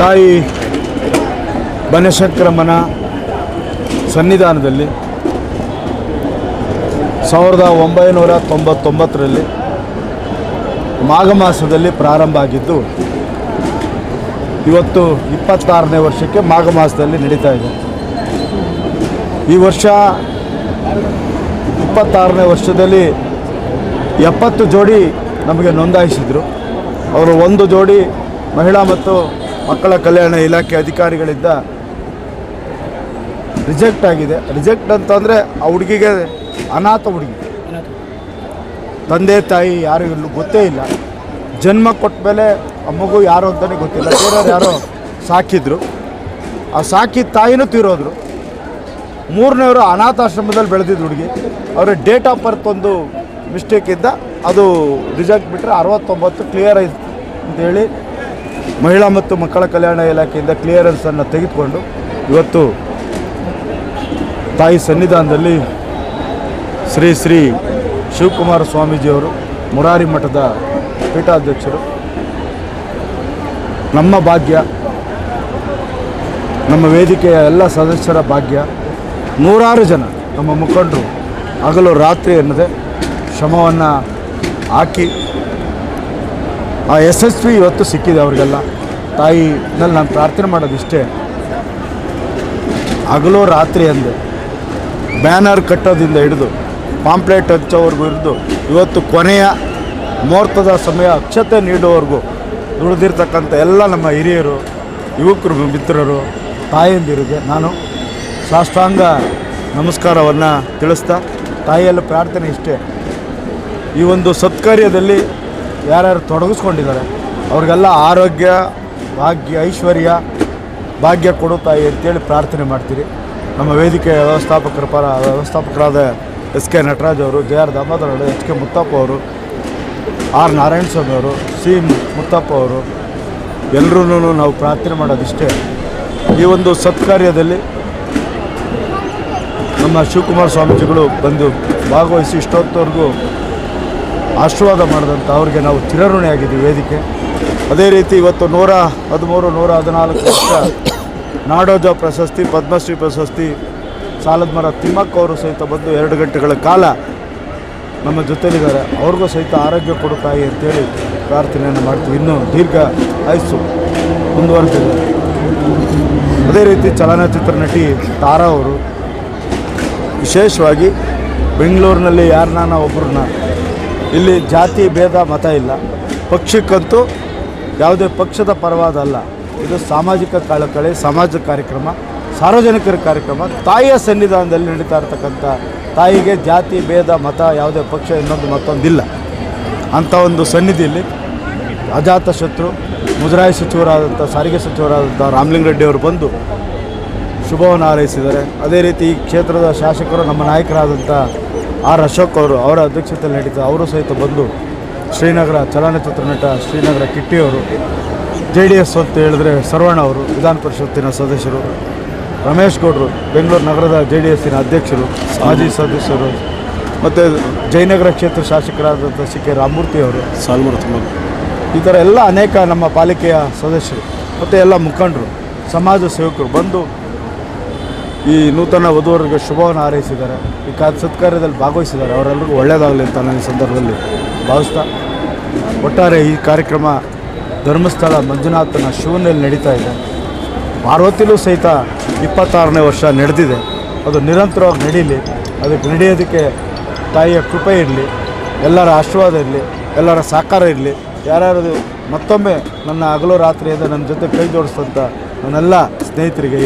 ತಾಯಿ ಬನಶಂಕರಮ್ಮನ ಸನ್ನಿಧಾನದಲ್ಲಿ ಸಾವಿರದ ಒಂಬೈನೂರ ತೊಂಬತ್ತೊಂಬತ್ತರಲ್ಲಿ ಮಾಘ ಮಾಸದಲ್ಲಿ ಪ್ರಾರಂಭ ಆಗಿದ್ದು, ಇವತ್ತು ಇಪ್ಪತ್ತಾರನೇ ವರ್ಷಕ್ಕೆ ಮಾಘ ಮಾಸದಲ್ಲಿ ನಡೀತಾ ಇದೆ. ಈ ವರ್ಷ ಇಪ್ಪತ್ತಾರನೇ ವರ್ಷದಲ್ಲಿ ಎಪ್ಪತ್ತು ಜೋಡಿ ನಮಗೆ ನೋಂದಾಯಿಸಿದರು. ಅವರು ಒಂದು ಜೋಡಿ ಮಹಿಳಾ ಮತ್ತು ಮಕ್ಕಳ ಕಲ್ಯಾಣ ಇಲಾಖೆ ಅಧಿಕಾರಿಗಳಿಂದ ರಿಜೆಕ್ಟ್ ಆಗಿದೆ. ರಿಜೆಕ್ಟ್ ಅಂತಂದರೆ ಆ ಹುಡುಗಿಗೆ ಅನಾಥ ಹುಡುಗಿ. ತಂದೆ, ತಾಯಿ ಯಾರು ಇಲ್ಲೂ ಗೊತ್ತೇ ಇಲ್ಲ. ಜನ್ಮ ಕೊಟ್ಟ ಮೇಲೆ ಆ ಮಗು ಯಾರು ಅಂತಲೇ ಗೊತ್ತಿಲ್ಲ. ಬೇರೆಯವ್ರು ಯಾರೋ ಸಾಕಿದ್ರು. ಆ ಸಾಕಿದ ತಾಯಿನೂ ತೀರೋದ್ರು. ಮೂರನೇವರು ಅನಾಥಾಶ್ರಮದಲ್ಲಿ ಬೆಳೆದಿದ್ದು ಹುಡುಗಿ. ಅವರ ಡೇಟ್ ಆಫ್ ಬರ್ತ್ ಒಂದು ಮಿಸ್ಟೇಕ್ ಇದ್ದ. ಅದು ರಿಜೆಕ್ಟ್ ಬಿಟ್ಟರೆ ಅರವತ್ತೊಂಬತ್ತು ಕ್ಲಿಯರ್ ಆಯ್ತು ಅಂತೇಳಿ ಮಹಿಳಾ ಮತ್ತು ಮಕ್ಕಳ ಕಲ್ಯಾಣ ಇಲಾಖೆಯಿಂದ ಕ್ಲಿಯರೆನ್ಸನ್ನು ತೆಗೆದುಕೊಂಡು ಇವತ್ತು ತಾಯಿ ಸನ್ನಿಧಾನದಲ್ಲಿ ಶ್ರೀ ಶ್ರೀ ಶಿವಕುಮಾರ ಸ್ವಾಮೀಜಿಯವರು ಮುರಾರಿ ಮಠದ ಪೀಠಾಧ್ಯಕ್ಷರು. ನಮ್ಮ ಭಾಗ್ಯ, ನಮ್ಮ ವೇದಿಕೆಯ ಎಲ್ಲ ಸದಸ್ಯರ ಭಾಗ್ಯ, ನೂರಾರು ಜನ ನಮ್ಮ ಮುಖಂಡರು ಹಗಲು ರಾತ್ರಿ ಎನ್ನದೆ ಶ್ರಮವನ್ನು ಹಾಕಿ ಆ ಯಶಸ್ವಿ ಇವತ್ತು ಸಿಕ್ಕಿದೆ ಅವರಿಗೆಲ್ಲ. ತಾಯಿನಲ್ಲಿ ನಾನು ಪ್ರಾರ್ಥನೆ ಮಾಡೋದಿಷ್ಟೇ. ಹಗಲು ರಾತ್ರಿ ಅಂದೆ. ಬ್ಯಾನರ್ ಕಟ್ಟೋದಿಂದ ಹಿಡಿದು, ಪಾಂಪ್ಲೆಟ್ ಹಚ್ಚೋವರೆಗೂ ಹಿಡಿದು, ಇವತ್ತು ಕೊನೆಯ ಮುಹೂರ್ತದ ಸಮಯ, ಅಕ್ಷತೆ ನೀಡುವವರೆಗೂ ದುಡಿದಿರ್ತಕ್ಕಂಥ ಎಲ್ಲ ನಮ್ಮ ಹಿರಿಯರು, ಯುವಕರು, ಮಿತ್ರರು, ತಾಯಂದಿರಿಗೆ ನಾನು ಸಾಷ್ಟಾಂಗ ನಮಸ್ಕಾರವನ್ನು ತಿಳಿಸ್ತಾ, ತಾಯಿಯಲ್ಲಿ ಪ್ರಾರ್ಥನೆ ಇಷ್ಟೇ. ಈ ಒಂದು ಸತ್ಕಾರ್ಯದಲ್ಲಿ ಯಾರ್ಯಾರು ತೊಡಗಿಸ್ಕೊಂಡಿದ್ದಾರೆ, ಅವ್ರಿಗೆಲ್ಲ ಆರೋಗ್ಯ, ಭಾಗ್ಯ, ಐಶ್ವರ್ಯ, ಭಾಗ್ಯ ಕೊಡು ತಾಯಿ ಅಂತೇಳಿ ಪ್ರಾರ್ಥನೆ ಮಾಡ್ತೀರಿ. ನಮ್ಮ ವೇದಿಕೆಯ ವ್ಯವಸ್ಥಾಪಕರ ಪರ, ವ್ಯವಸ್ಥಾಪಕರಾದ ಎಸ್ ಕೆ ನಟರಾಜ್ ಅವರು, ಜೆ ಆರ್ ದಾಮೋದರ ಅವರು, ಎಚ್ ಕೆ ಮುತ್ತಪ್ಪ ಅವರು, ಆರ್ ನಾರಾಯಣಸ್ವಾಮಿ ಅವರು, ಸಿ ಮುತ್ತಪ್ಪ ಅವರು ಎಲ್ಲರೂ ನಾವು ಪ್ರಾರ್ಥನೆ ಮಾಡೋದಿಷ್ಟೇ. ಈ ಒಂದು ಸತ್ಕಾರ್ಯದಲ್ಲಿ ನಮ್ಮ ಶಿವಕುಮಾರ ಸ್ವಾಮೀಜಿಗಳು ಬಂದು ಭಾಗವಹಿಸಿ ಇಷ್ಟೊತ್ತವರೆಗೂ ಆಶೀರ್ವಾದ ಮಾಡಿದಂಥ ಅವ್ರಿಗೆ ನಾವು ಚಿರಋಣಿಯಾಗಿದ್ದೀವಿ ವೇದಿಕೆ. ಅದೇ ರೀತಿ ಇವತ್ತು ನೂರ ಹದಿಮೂರು, ನೂರ ಹದಿನಾಲ್ಕು ವರ್ಷ ನಾಡೋಜ ಪ್ರಶಸ್ತಿ, ಪದ್ಮಶ್ರೀ ಪ್ರಶಸ್ತಿ, ಸಾಲದ ಮರ ತಿಮ್ಮಕ್ಕ ಅವರು ಸಹಿತ ಬಂದು ಎರಡು ಗಂಟೆಗಳ ಕಾಲ ನಮ್ಮ ಜೊತೆಲಿದ್ದಾರೆ. ಅವ್ರಿಗೂ ಸಹಿತ ಆರೋಗ್ಯ ಕೊಡುತ್ತಾಯಿ ತಾಯಿ ಅಂತೇಳಿ ಪ್ರಾರ್ಥನೆಯನ್ನು ಮಾಡ್ತೀವಿ. ಇನ್ನೂ ದೀರ್ಘ ಆಯಸ್ಸು ಮುಂದುವರೆದಿದೆ. ಅದೇ ರೀತಿ ಚಲನಚಿತ್ರ ನಟಿ ತಾರಾ ಅವರು ವಿಶೇಷವಾಗಿ ಬೆಂಗಳೂರಿನಲ್ಲಿ ಯಾರನ್ನ ಒಬ್ಬರನ್ನ ಇಲ್ಲಿ ಜಾತಿ ಭೇದ ಮತ ಇಲ್ಲ. ಪಕ್ಷಕ್ಕಂತೂ ಯಾವುದೇ ಪಕ್ಷದ ಪರವಾದಲ್ಲ ಇದು ಸಾಮಾಜಿಕ ಕಳಕಳಿ, ಸಮಾಜ ಕಾರ್ಯಕ್ರಮ, ಸಾರ್ವಜನಿಕರ ಕಾರ್ಯಕ್ರಮ. ತಾಯಿಯ ಸನ್ನಿಧಾನದಲ್ಲಿ ನಡೀತಾ ಇರ್ತಕ್ಕಂಥ ತಾಯಿಗೆ ಜಾತಿ ಭೇದ ಮತ ಯಾವುದೇ ಪಕ್ಷ ಇನ್ನೊಂದು ಮತ್ತೊಂದಿಲ್ಲ. ಅಂಥ ಒಂದು ಸನ್ನಿಧಿಯಲ್ಲಿ ಅಜಾತ ಶತ್ರು, ಮುಜರಾಯಿ ಸಚಿವರಾದಂಥ, ಸಾರಿಗೆ ಸಚಿವರಾದಂಥ ರಾಮಲಿಂಗರೆಡ್ಡಿ ಅವರು ಬಂದು ಶುಭವನ್ನು ಹಾರೈಸಿದ್ದಾರೆ. ಅದೇ ರೀತಿ ಈ ಕ್ಷೇತ್ರದ ಶಾಸಕರು ನಮ್ಮ ನಾಯಕರಾದಂಥ ಆರ್ ಅಶೋಕ್ ಅವರು ಅವರ ಅಧ್ಯಕ್ಷತೆಯಲ್ಲಿ ನಡೀತಾ ಅವರು ಸಹಿತ ಬಂದು ಶ್ರೀನಗರ ಚಲನಚಿತ್ರ ನಟ ಶ್ರೀನಗರ ಕಿಟ್ಟಿಯವರು ಜೆ ಡಿ ಎಸ್ ಅಂತ ಹೇಳಿದ್ರೆ ಸರ್ವಣ್ಣ ಅವರು ವಿಧಾನ ಪರಿಷತ್ತಿನ ಸದಸ್ಯರು ರಮೇಶ್ ಗೌಡರು ಬೆಂಗಳೂರು ನಗರದ ಜೆ ಡಿ ಎಸ್ಸಿನ ಅಧ್ಯಕ್ಷರು ಮಾಜಿ ಸದಸ್ಯರು ಮತ್ತು ಜಯನಗರ ಕ್ಷೇತ್ರ ಶಾಸಕರಾದಂಥ ಸಿ ಕೆ ರಾಮಮೂರ್ತಿ ಅವರು ಸಾಲ್ಮೂರ್ತಿ ಈ ಥರ ಎಲ್ಲ ಅನೇಕ ನಮ್ಮ ಪಾಲಿಕೆಯ ಸದಸ್ಯರು ಮತ್ತು ಎಲ್ಲ ಮುಖಂಡರು ಸಮಾಜ ಸೇವಕರು ಬಂದು ಈ ನೂತನ ವಧುವರಿಗೆ ಶುಭವನ್ನು ಹಾರೈಸಿದ್ದಾರೆ. ಈ ಕಾದ ಸತ್ಕಾರ್ಯದಲ್ಲಿ ಭಾಗವಹಿಸಿದ್ದಾರೆ. ಅವರೆಲ್ಲರಿಗೂ ಒಳ್ಳೆಯದಾಗಲಿ ಅಂತ ನನ್ನ ಸಂದರ್ಭದಲ್ಲಿ ಭಾವಿಸ್ತಾ ಒಟ್ಟಾರೆ ಈ ಕಾರ್ಯಕ್ರಮ ಧರ್ಮಸ್ಥಳ ಮಂಜುನಾಥನ ಶಿವನಲ್ಲಿ ನಡೀತಾ ಇದೆ. ಪಾರ್ವತಿಲೂ ಸಹಿತ ಇಪ್ಪತ್ತಾರನೇ ವರ್ಷ ನಡೆದಿದೆ. ಅದು ನಿರಂತರವಾಗಿ ನಡೀಲಿ. ಅದಕ್ಕೆ ನಡೆಯೋದಕ್ಕೆ ತಾಯಿಯ ಕೃಪೆ ಇರಲಿ. ಎಲ್ಲರ ಆಶೀರ್ವಾದ ಇರಲಿ. ಎಲ್ಲರ ಸಹಕಾರ ಇರಲಿ. ಯಾರ್ಯಾರು ಮತ್ತೊಮ್ಮೆ ನನ್ನ ಹಗಲು ರಾತ್ರಿಯಿಂದ ನನ್ನ ಜೊತೆ ಕೈ ಜೋಡಿಸಿದಂಥ ನನ್ನೆಲ್ಲ ಸ್ನೇಹಿತರಿಗೆ